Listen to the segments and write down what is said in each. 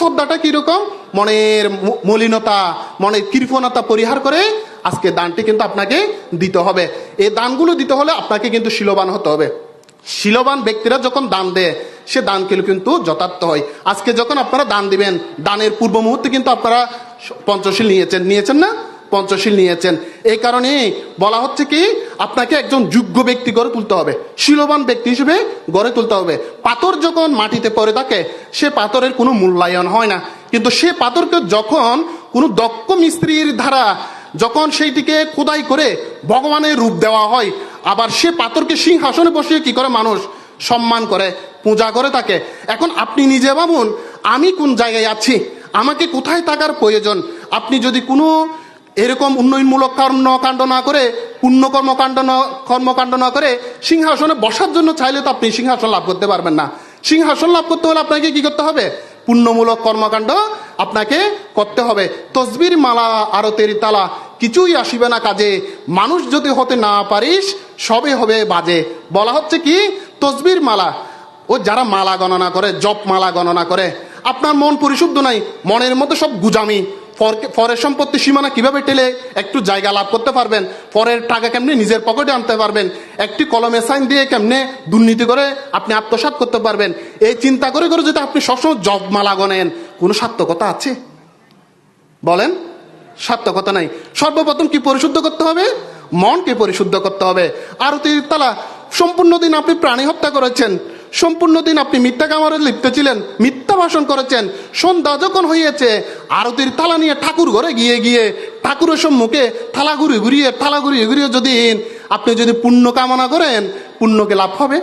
শ্রদ্ধাটা কীরকম? মনের মলিনতা, মনের কৃপণতা পরিহার করে আজকে দানটি কিন্তু আপনাকে দিতে হবে। এই দানগুলো দিতে হলে আপনাকে কিন্তু শিলবান হতে হবে। শিলবান ব্যক্তিরা যখন দান দেয়, সে দান কিন্তু যথার্থ হয়। আজকে যখন আপনারা দান দিবেন, দানের পূর্ব মুহূর্তে কিন্তু আপনারা পঞ্চশীল নিয়েছেন। নিয়েছেন না? পঞ্চশীল নিয়েছেন। এই কারণে বলা হচ্ছে কি আপনাকে একজন যোগ্য ব্যক্তি গড়ে তুলতে হবে। শিলবান ব্যক্তি হিসেবে গড়ে তুলতে হবে। পাথর যখন মাটিতে পড়ে থাকে, সে পাথরের কোনো মূল্যায়ন হয় না। কিন্তু সে পাথরকে যখন কোনো দক্ষ মিস্ত্রির দ্বারা যখন সেইটিকে খোদাই করে ভগবানের রূপ দেওয়া হয়, আবার সে পাথরকে সিংহাসনে বসিয়ে কি করে মানুষ সম্মান করে, পূজা করে থাকে। এখন আপনি নিজে ভাবুন, আমি কোন জায়গায় আছি? আমাকে কোথায় থাকার প্রয়োজন? আপনি যদি কোনো এরকম উন্নয়নমূলক কর্মকাণ্ড না করে পুণ্য কর্মকাণ্ড কর্মকাণ্ড না করে সিংহাসনে বসার জন্য চাইলে তো আপনি সিংহাসন লাভ করতে পারবেন না। সিংহাসন লাভ করতে হলে আপনাকে কি করতে হবে? পুণ্যমূলক কর্মকাণ্ড আপনাকে করতে হবে। তসবির, মালা, আরতের তালা কিছুই আসিবে না কাজে। মানুষ যদি হতে না পারিস, সবে হবে বাজে। বলা হচ্ছে কি? তসবির, মালা। ও যারা মালা গণনা করে, জপ মালা গণনা করে, আপনার মন পরিশুদ্ধ নাই, মনের মধ্যে সব গুজামি। পরের সম্পত্তি সীমানা কীভাবে টেলে একটু জায়গা লাভ করতে পারবেন? পরের টাকা কেমনে নিজের পকেটে আনতে পারবেন? একটি কলমে সাইন দিয়ে কেমনে দুর্নীতি করে আপনি আত্মসাৎ করতে পারবেন? এই চিন্তা করে করে যদি আপনি সবসময় জব মালা গনেন কোনো সার্থকতা আছে? বলেন, সার্থকতা নাই। সর্বপ্রথম কি পরিশুদ্ধ করতে হবে? মনকে পরিশুদ্ধ করতে হবে। আরতি তালা, সম্পূর্ণ দিন আপনি প্রাণী হত্যা করেছেন। সম্পূর্ণ দিন আপনি মিথ্যা কামারে লিপ্ত ছিলেন, মিথ্যা ভাষণ করেছেন। সন্ধ্যা যখন হয়েছে আরতির থালা নিয়ে ঠাকুর ঘরে গিয়ে গিয়ে ঠাকুরের সম্মুখে থালা ঘুরি ঘুরিয়ে, থালা ঘুরিয়ে ঘুরিয়ে যদি আপনি যদি পুণ্য কামনা করেন, পুণ্যকে লাভ হবে?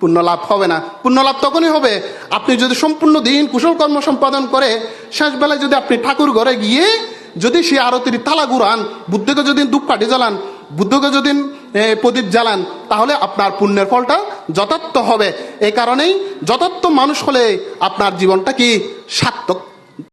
পুণ্য লাভ হবে না। পুণ্য লাভ তখনই হবে আপনি যদি সম্পূর্ণ দিন কুশল কর্ম সম্পাদন করে শেষ বেলায় যদি আপনি ঠাকুর ঘরে গিয়ে যদি সে আরতির তালা ঘুরান, বুদ্ধকে যদি ধূপকাঠি জ্বালান, বুদ্ধকে যদি প্রদীপ জ্বালান, তাহলে আপনার পুণ্যের ফলটা যথার্থ হবে। এ কারণেই যথার্থ মানুষ হলে আপনার জীবনটা কি সার্থক?